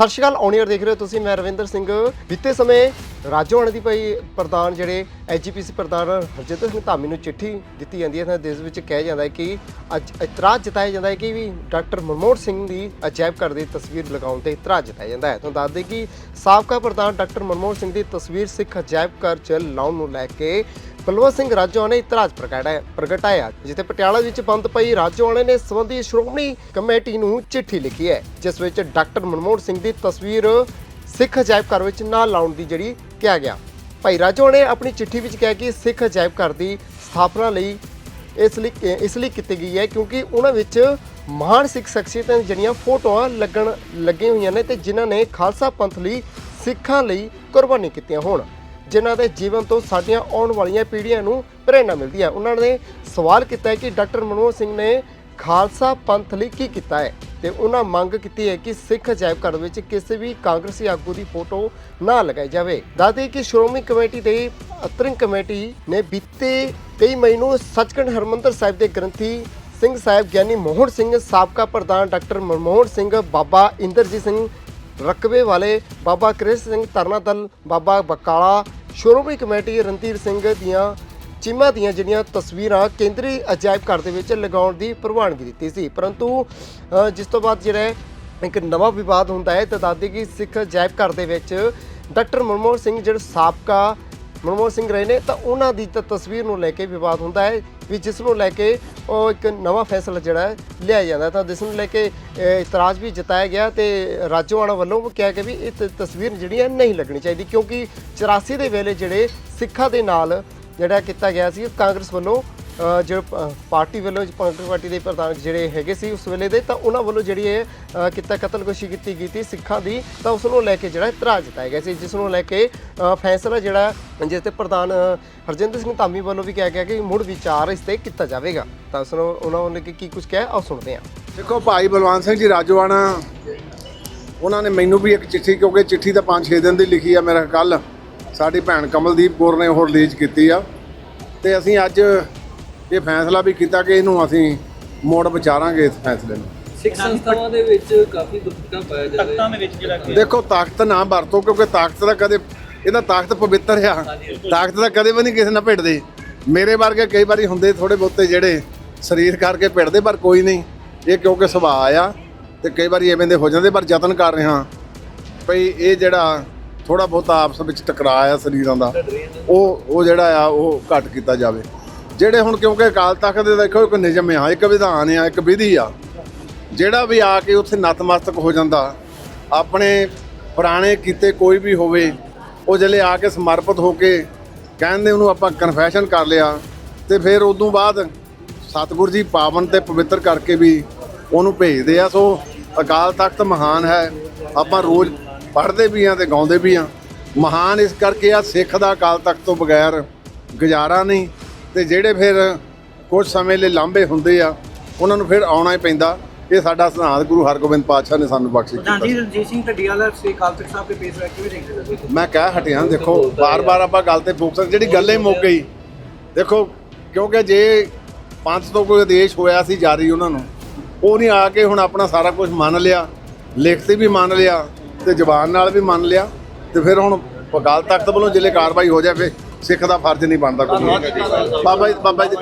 ਸਤਿ ਸ਼੍ਰੀ ਅਕਾਲ ਔਨੀਅਰ ਦੇਖ ਰਹੇ ਹੋ ਤੁਸੀਂ, ਮੈਂ ਰਵਿੰਦਰ ਸਿੰਘ। ਬੀਤੇ ਸਮੇਂ ਰਾਜੋਆਣਾ ਦੀ ਭਾਈ ਪ੍ਰਧਾਨ ਜਿਹੜੇ ਐਜੀਪੀਸੀ ਪ੍ਰਧਾਨ ਹਰਜਿੰਦਰ ਸਿੰਘ ਧਾਮੀ ਨੂੰ ਚਿੱਠੀ ਦਿੱਤੀ ਜਾਂਦੀ ਹੈ, ਤਾਂ ਦੇਸ਼ ਵਿੱਚ ਕਿਹਾ ਜਾਂਦਾ ਹੈ ਕਿ ਅੱਜ ਇਤਰਾਜ਼ ਜਤਾਇਆ ਜਾਂਦਾ ਹੈ ਕਿ ਵੀ ਡਾਕਟਰ ਮਨਮੋਹਨ ਸਿੰਘ ਦੀ ਅਜਾਇਬ ਘਰ ਦੀ ਤਸਵੀਰ ਲਗਾਉਣ ਤੇ ਇਤਰਾਜ਼ ਜਤਾਇਆ ਜਾਂਦਾ ਹੈ। ਤੁਹਾਨੂੰ ਦੱਸਦੇ ਕਿ ਸਾਬਕਾ ਪ੍ਰਧਾਨ ਡਾਕਟਰ ਮਨਮੋਹਨ ਸਿੰਘ ਦੀ ਤਸਵੀਰ ਸਿੱਖ ਅਜਾਇਬ ਘਰ 'ਚ ਲਾਉਣ ਨੂੰ ਲੈ ਕੇ ਬਲਵੰਤ ਸਿੰਘ ਰਾਜੋਆਣਾ ਨੇ ਇਤਰਾਜ਼ ਪ੍ਰਗਟਾਇਆ ਪ੍ਰਗਟਾਇਆ, ਜਿੱਥੇ ਪਟਿਆਲਾ ਵਿੱਚ ਬੰਦ ਪਈ ਰਾਜੋਆਣਾ ਨੇ ਸੰਬੰਧੀ ਸ਼੍ਰੋਮਣੀ ਕਮੇਟੀ ਨੂੰ ਚਿੱਠੀ ਲਿਖੀ ਹੈ, ਜਿਸ ਵਿੱਚ ਡਾਕਟਰ ਮਨਮੋਹਨ ਸਿੰਘ ਦੀ ਤਸਵੀਰ ਸਿੱਖ ਅਜਾਇਬ ਘਰ ਵਿੱਚ ਨਾ ਲਾਉਣ ਦੀ ਜਿਹੜੀ ਕਿਹਾ ਗਿਆ। ਭਾਈ ਰਾਜੋਆਣਾ ਨੇ ਆਪਣੀ ਚਿੱਠੀ ਵਿੱਚ ਕਿਹਾ ਕਿ ਸਿੱਖ ਅਜਾਇਬ ਘਰ ਦੀ ਸਥਾਪਨਾ ਲਈ ਇਸ ਲਈ ਇਸ ਲਈ ਕੀਤੀ ਗਈ ਹੈ ਕਿਉਂਕਿ ਉਹਨਾਂ ਵਿੱਚ ਮਹਾਨ ਸਿੱਖ ਸ਼ਖਸੀਅਤਾਂ ਦੀਆਂ ਜਿਹੜੀਆਂ ਫੋਟੋਆਂ ਲੱਗਣ ਲੱਗੀਆਂ ਹੋਈਆਂ ਨੇ ਤੇ ਜਿਨ੍ਹਾਂ ਨੇ ਖਾਲਸਾ ਪੰਥ ਲਈ ਸਿੱਖਾਂ ਲਈ ਕੁਰਬਾਨੀ ਕੀਤੀਆਂ ਹੋਣ। ਜਿਨ੍ਹਾਂ ਦੇ ਜੀਵਨ ਤੋਂ ਸਾਡੀਆਂ ਆਉਣ ਵਾਲੀਆਂ ਪੀੜ੍ਹੀਆਂ ਨੂੰ ਪ੍ਰੇਰਣਾ ਮਿਲਦੀ ਹੈ। ਉਹਨਾਂ ਨੇ ਸਵਾਲ ਕੀਤਾ ਹੈ ਕਿ ਡਾਕਟਰ ਮਨਮੋਹਨ ਸਿੰਘ ਨੇ ਖਾਲਸਾ ਪੰਥ ਲਈ ਕੀ ਕੀਤਾ ਹੈ ਤੇ ਉਹਨਾਂ ਮੰਗ ਕੀਤੀ ਹੈ ਕਿ ਸਿੱਖ ਅਜਾਇਬ ਘਰ ਵਿੱਚ ਕਿਸੇ ਵੀ ਕਾਂਗਰਸੀ ਆਗੂ ਦੀ ਫੋਟੋ ਨਾ ਲਗਾਈ ਜਾਵੇ। ਦੱਸਦੇ ਕਿ ਸ਼੍ਰੋਮਣੀ ਕਮੇਟੀ ਦੇ ਅਤਰਿੰਗ ਕਮੇਟੀ ਨੇ ਬੀਤੇ 23 ਮਈ ਨੂੰ ਸੱਚਖੰਡ ਹਰਮੰਦਰ ਸਾਹਿਬ ਦੇ ਗ੍ਰੰਥੀ ਸਿੰਘ ਸਾਹਿਬ ਗਿਆਨੀ ਮੋਹਨ ਸਿੰਘ, ਸਾਬਕਾ ਪ੍ਰਧਾਨ ਡਾਕਟਰ ਮਨਮੋਹਨ ਸਿੰਘ, ਬਾਬਾ ਇੰਦਰਜੀਤ ਸਿੰਘ ਰਕਬੇ ਵਾਲੇ, ਬਾਬਾ ਕ੍ਰਿਸ਼ਨ ਸਿੰਘ ਤਰਨਾਦਲ ਬਾਬਾ ਬਕਾਲਾ ਸ਼੍ਰੋਮਣੀ ਕਮੇਟੀ ਰਣਧੀਰ ਸਿੰਘ ਦੀਆਂ ਚੀਮਾ ਦੀਆਂ ਜਿਹੜੀਆਂ ਤਸਵੀਰਾਂ ਕੇਂਦਰੀ ਅਜਾਇਬ ਘਰ ਦੇ ਵਿੱਚ ਲਗਾਉਣ ਦੀ ਪ੍ਰਵਾਨਗੀ ਦਿੱਤੀ ਸੀ। ਪਰੰਤੂ ਜਿਸ ਤੋਂ ਬਾਅਦ ਜਿਹੜਾ ਇੱਕ ਨਵਾਂ ਵਿਵਾਦ ਹੁੰਦਾ ਹੈ, ਤਾਂ ਦੱਸਦੇ ਕਿ ਸਿੱਖ ਅਜਾਇਬ ਘਰ ਦੇ ਵਿੱਚ ਡਾਕਟਰ ਮਨਮੋਹਨ ਸਿੰਘ, ਜਿਹੜੇ ਸਾਬਕਾ ਮਨਮੋਹਨ ਸਿੰਘ ਰਹੇ ਨੇ, ਤਾਂ ਉਹਨਾਂ ਦੀ ਤਾਂ ਤਸਵੀਰ ਨੂੰ ਲੈ ਕੇ ਵਿਵਾਦ ਹੁੰਦਾ ਹੈ, ਵੀ ਜਿਸ ਨੂੰ ਲੈ ਕੇ ਉਹ ਇੱਕ ਨਵਾਂ ਫੈਸਲਾ ਜਿਹੜਾ ਹੈ, ਲਿਆ ਜਾਂਦਾ ਤਾਂ ਜਿਸ ਨੂੰ ਲੈ ਕੇ ਇਤਰਾਜ਼ ਵੀ ਜਤਾਇਆ ਗਿਆ ਤੇ ਰਾਜੋਆਣਾ ਵੱਲੋਂ ਉਹ ਕਿਹਾ ਕਿ ਵੀ ਇਹ ਤ- ਤਸਵੀਰ ਜਿਹੜੀ ਹੈ ਨਹੀਂ ਲੱਗਣੀ ਚਾਹੀਦੀ, ਕਿਉਂਕਿ 84 ਦੇ ਵੇਲੇ ਜਿਹੜੇ ਸਿੱਖਾਂ ਦੇ ਨਾਲ ਜਿਹੜਾ ਕੀਤਾ ਗਿਆ ਸੀ, ਕਾਂਗਰਸ ਵੱਲੋਂ ਜਿਹੜੇ ਪਾਰਟੀ ਵੱਲੋਂ ਕਾਂਗਰਸ ਪਾਰਟੀ ਦੇ ਪ੍ਰਧਾਨ ਜਿਹੜੇ ਹੈਗੇ ਸੀ ਉਸ ਵੇਲੇ ਦੇ, ਤਾਂ ਉਹਨਾਂ ਵੱਲੋਂ ਜਿਹੜੀ ਇਹ ਕੀਤਾ ਕਤਲਕੁਸ਼ੀ ਕੀਤੀ ਗਈ ਸੀ ਸਿੱਖਾਂ ਦੀ, ਤਾਂ ਉਸ ਨੂੰ ਲੈ ਕੇ ਜਿਹੜਾ ਇਤਰਾਜ਼ ਜਤਾਇਆ ਗਿਆ ਸੀ, ਜਿਸ ਨੂੰ ਲੈ ਕੇ ਫੈਸਲਾ ਜਿਹੜਾ ਜਿਸ ਤੇ ਪ੍ਰਧਾਨ ਹਰਜਿੰਦਰ ਸਿੰਘ ਧਾਮੀ ਵੱਲੋਂ ਵੀ ਕਿਹਾ ਗਿਆ ਕਿ ਮੁੜ ਵਿਚਾਰ ਇਸ ਤੇ ਕੀਤਾ ਜਾਵੇਗਾ। ਤਾਂ ਉਸ ਨੂੰ, ਉਹਨਾਂ ਨੇ ਕੀ ਕੁਝ ਕਿਹਾ, ਆਓ ਸੁਣਦੇ ਹਾਂ। ਦੇਖੋ ਭਾਈ ਬਲਵੰਤ ਸਿੰਘ ਜੀ ਰਾਜੋਆਣਾ, ਉਹਨਾਂ ਨੇ ਮੈਨੂੰ ਵੀ ਇੱਕ ਚਿੱਠੀ, ਕਿਉਂਕਿ ਚਿੱਠੀ ਤਾਂ 5-6 ਦਿਨ ਦੀ ਲਿਖੀ ਆ ਮੇਰਾ ਕੱਲ ਸਾਡੀ ਭੈਣ ਕਮਲਦੀਪ ਕੌਰ ਨੇ ਉਹ ਰਿਲੀਜ਼ ਕੀਤੀ ਆ। ਤੇ ਅਸੀਂ ਅੱਜ ਇਹ ਫੈਸਲਾ ਵੀ ਕੀਤਾ ਕਿ ਇਹਨੂੰ ਅਸੀਂ ਮੋੜ ਵਿਚਾਰਾਂਗੇ ਇਸ ਫੈਸਲੇ ਨੂੰ। ਸਿੱਖ ਸੰਸਥਾਵਾਂ ਦੇ ਵਿੱਚ ਕਾਫੀ ਦੁਰਘਟਨਾ ਪਾਇਆ ਜਾ ਰਿਹਾ ਤਖਤਾਂ ਦੇ ਵਿੱਚ ਜਿਹੜਾ ਕਿ ਦੇਖੋ ਤਾਕਤ ਨਾ ਵਰਤੋ ਕਿਉਂਕਿ ਤਾਕਤ ਦਾ ਕਦੇ ਇਹਦਾ ਤਾਕਤ ਪਵਿੱਤਰ ਆ। ਤਾਕਤ ਦਾ ਕਦੇ ਵੀ ਨਹੀਂ ਕਿਸੇ ਨਾਲ ਭਿੜਦੇ। ਮੇਰੇ ਵਰਗੇ ਕਈ ਵਾਰੀ ਹੁੰਦੇ ਥੋੜੇ ਬਹੁਤੇ ਜਿਹੜੇ ਸਰੀਰ ਕਰਕੇ ਭਿੜਦੇ ਪਰ ਕੋਈ ਨਹੀਂ। ਇਹ ਕਿਉਂਕਿ ਸੁਭਾਅ ਆ ਤੇ ਕਈ ਵਾਰੀ ਐਵੇਂ ਦੇ ਹੋ ਜਾਂਦੇ ਪਰ ਯਤਨ ਕਰ ਰਿਹਾ। ਭਈ ਇਹ ਜਿਹੜਾ ਥੋੜਾ ਬਹੁਤਾ ਆਪਸ ਵਿੱਚ ਟਕਰਾਅ ਆ ਸਰੀਰਾਂ ਦਾ ਉਹ ਉਹ ਜਿਹੜਾ ਆ ਉਹ ਘੱਟ ਕੀਤਾ ਜਾਵੇ। ਜਿਹੜੇ ਹੁਣ ਕਿਉਂਕਿ ਅਕਾਲ ਤਖਤ ਦੇ ਦੇਖੋ ਇੱਕ ਨਿਯਮ ਆ, ਇੱਕ ਵਿਧਾਨ ਆ, ਇੱਕ ਵਿਧੀ ਆ। ਜਿਹੜਾ ਵੀ ਆ ਕੇ ਉੱਥੇ ਨਤਮਸਤਕ ਹੋ ਜਾਂਦਾ, ਆਪਣੇ ਪੁਰਾਣੇ ਕੀਤੇ ਕੋਈ ਵੀ ਹੋਵੇ, ਉਹ ਜਿਹੜੇ ਆ ਕੇ ਸਮਰਪਿਤ ਹੋ ਕੇ ਕਹਿੰਦੇ ਉਹਨੂੰ ਆਪਾਂ ਕਨਫੈਸ਼ਨ ਕਰ ਲਿਆ, ਤੇ ਫਿਰ ਉਦੋਂ ਬਾਅਦ ਸਤਿਗੁਰੂ ਜੀ ਪਾਵਨ ਤੇ ਪਵਿੱਤਰ ਕਰਕੇ ਵੀ ਉਹਨੂੰ ਭੇਜਦੇ ਆ। ਸੋ ਅਕਾਲ ਤਖਤ ਮਹਾਨ ਹੈ, ਆਪਾਂ ਰੋਜ਼ ਪੜ੍ਹਦੇ ਵੀ ਆ ਤੇ ਗਾਉਂਦੇ ਵੀ ਆ। ਮਹਾਨ ਇਸ ਕਰਕੇ ਆ, ਸਿੱਖ ਦਾ ਅਕਾਲ ਤਖਤ ਤੋਂ ਬਗੈਰ ਗੁਜ਼ਾਰਾ ਨਹੀਂ। ਤੇ ਜਿਹੜੇ ਫਿਰ ਕੁਝ ਸਮੇਂ ਲਈ ਲਾਂਭੇ ਹੁੰਦੇ ਆ ਉਹਨਾਂ ਨੂੰ ਫਿਰ ਆਉਣਾ ਹੀ ਪੈਂਦਾ। ਇਹ ਸਾਡਾ ਸਿਧਾਂਤ ਗੁਰੂ ਹਰਗੋਬਿੰਦ ਪਾਤਸ਼ਾਹ ਨੇ ਸਾਨੂੰ ਬਖਸ਼ਿਸ਼ ਕੀਤਾ ਜੀ ਰਣਜੀਤ ਸਿੰਘ ਢੱਡੀਵਾਲਾ ਸ੍ਰੀ ਅਕਾਲ ਤਖਤ ਸਾਹਿਬ ਦੇ ਪੇਸ਼ ਹੋਇਆ ਕਿਵੇਂ ਦੇਖਦੇ ਮੈਂ ਕਹਿ ਹਟਿਆ ਦੇਖੋ ਬਾਰ-ਬਾਰ ਆਪਾਂ ਗੱਲ ਤੇ ਫੋਕਸ ਜਿਹੜੀ ਗੱਲ ਹੀ ਮੁੱਕ ਗਈ। ਦੇਖੋ ਕਿਉਂਕਿ ਜੇ ਪੰਥ ਤੋਂ ਕੋਈ ਆਦੇਸ਼ ਹੋਇਆ ਸੀ ਜਾਰੀ ਉਹਨਾਂ ਨੂੰ ਉਹ ਨਹੀਂ ਆ ਕੇ ਹੁਣ ਆਪਣਾ ਸਾਰਾ ਕੁਝ ਮੰਨ ਲਿਆ। ਲਿਖਤੀ ਵੀ ਮੰਨ ਲਿਆ ਤੇ ਜ਼ਬਾਨ ਨਾਲ ਵੀ ਮੰਨ ਲਿਆ ਤੇ ਫਿਰ ਹੁਣ ਅਕਾਲ ਤਖਤ ਵੱਲੋਂ ਜ਼ਿਲ੍ਹੇ ਕਾਰਵਾਈ ਹੋ ਜਾਵੇ ਸਿੱਖ ਦਾ ਫਰਜ਼ ਨਹੀਂ ਬਣਦਾ ਕੋਈ ਬਾਬਾ ਜੀ ਬਾਬਾ ਜੀ